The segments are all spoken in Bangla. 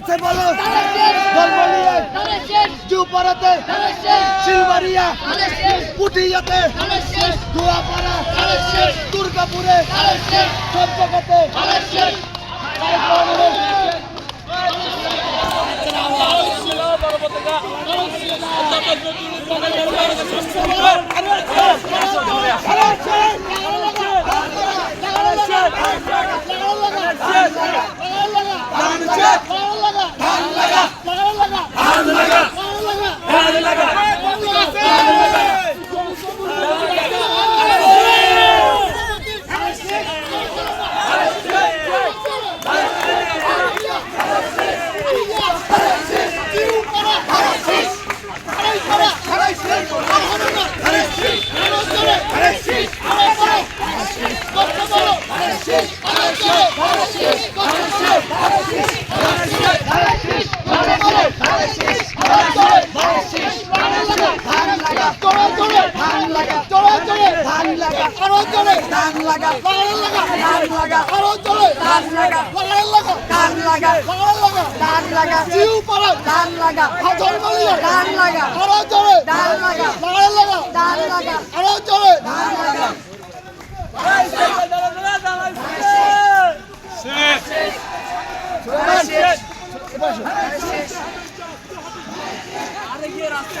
মারছে বলো। ধর্মলিয়ে জুপাড়াতে শিলবাড়িয়া। পুটিয়াতে দুয়াপাড়া। দুর্গাপুরে। সব Yes, yes, yes. Shit! আরও জোরে কান লাগা কান লাগা আরও জোরে কান লাগা কান লাগা কান লাগা জিউ পড়া কান লাগা হাজার মালিয়া কান লাগা আরও জোরে কান লাগা লাগান লাগা কান লাগা আরও জোরে কান লাগা শেষ শেষ শেষ আরে গিয়ে রাস্তা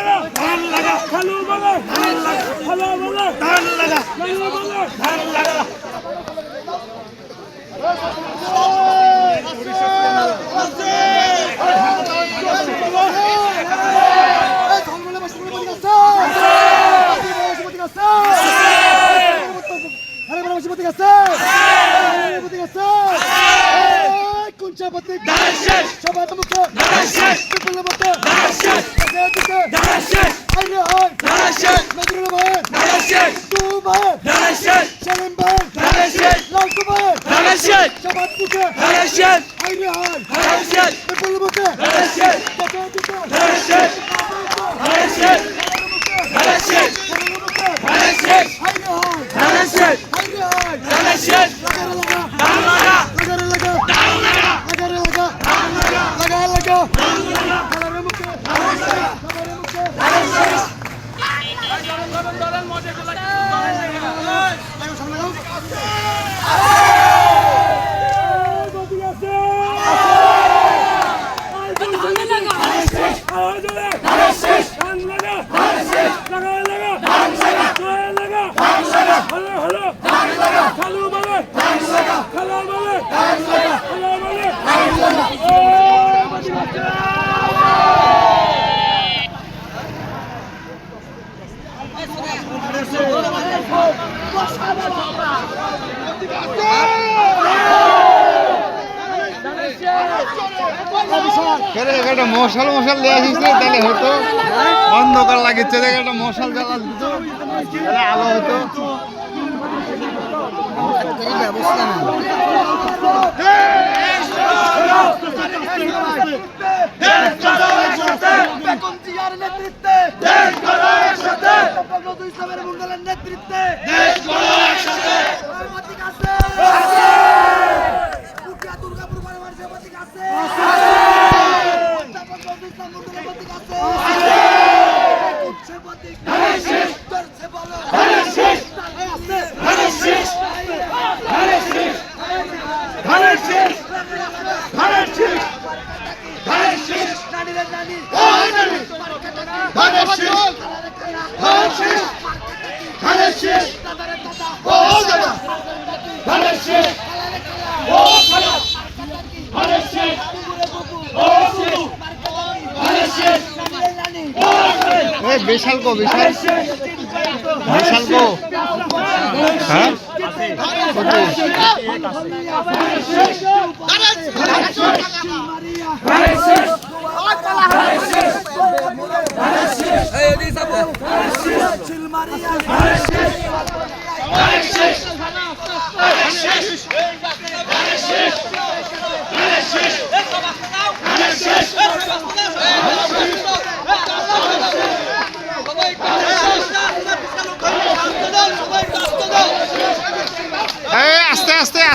লাগা ভালো বলো ধান লাগা ভালো বলো ধান লাগা ভালো বলো ধান লাগা Kuncha Patik Darashash Shabbat Mukha Darashash Triple Mukha Darashash Darashash Ayhan. Naraşen. Medrine Bayan. Naraşen. Doğu Bayan. Naraşen. Şerim Bayan. Naraşen. Lalkı Bayan. Naraşen. Şabat Buka. Naraşen. Ayhan. Naraşen. Mepulu Buka. Naraşen. Yatağı Buka. Naraşen. Naraşen. Naraşen. Naraşen. Ayhan. Naraşen. Ayhan. Naraşen. Naraşen. কেরে একটা মশাল মশাল নিয়ে আসিস তাহলে হতো। অন্ধকার লাগিচ্ছে দেখ একটা মশাল জ্বালা আলো হতো। নেতৃত্বে নেতৃত্বে এ বিশাল গো বিশাল বিশাল গো হ্যাঁ Hey, Elisa, Maria, Maria, Maria, Maria, Maria,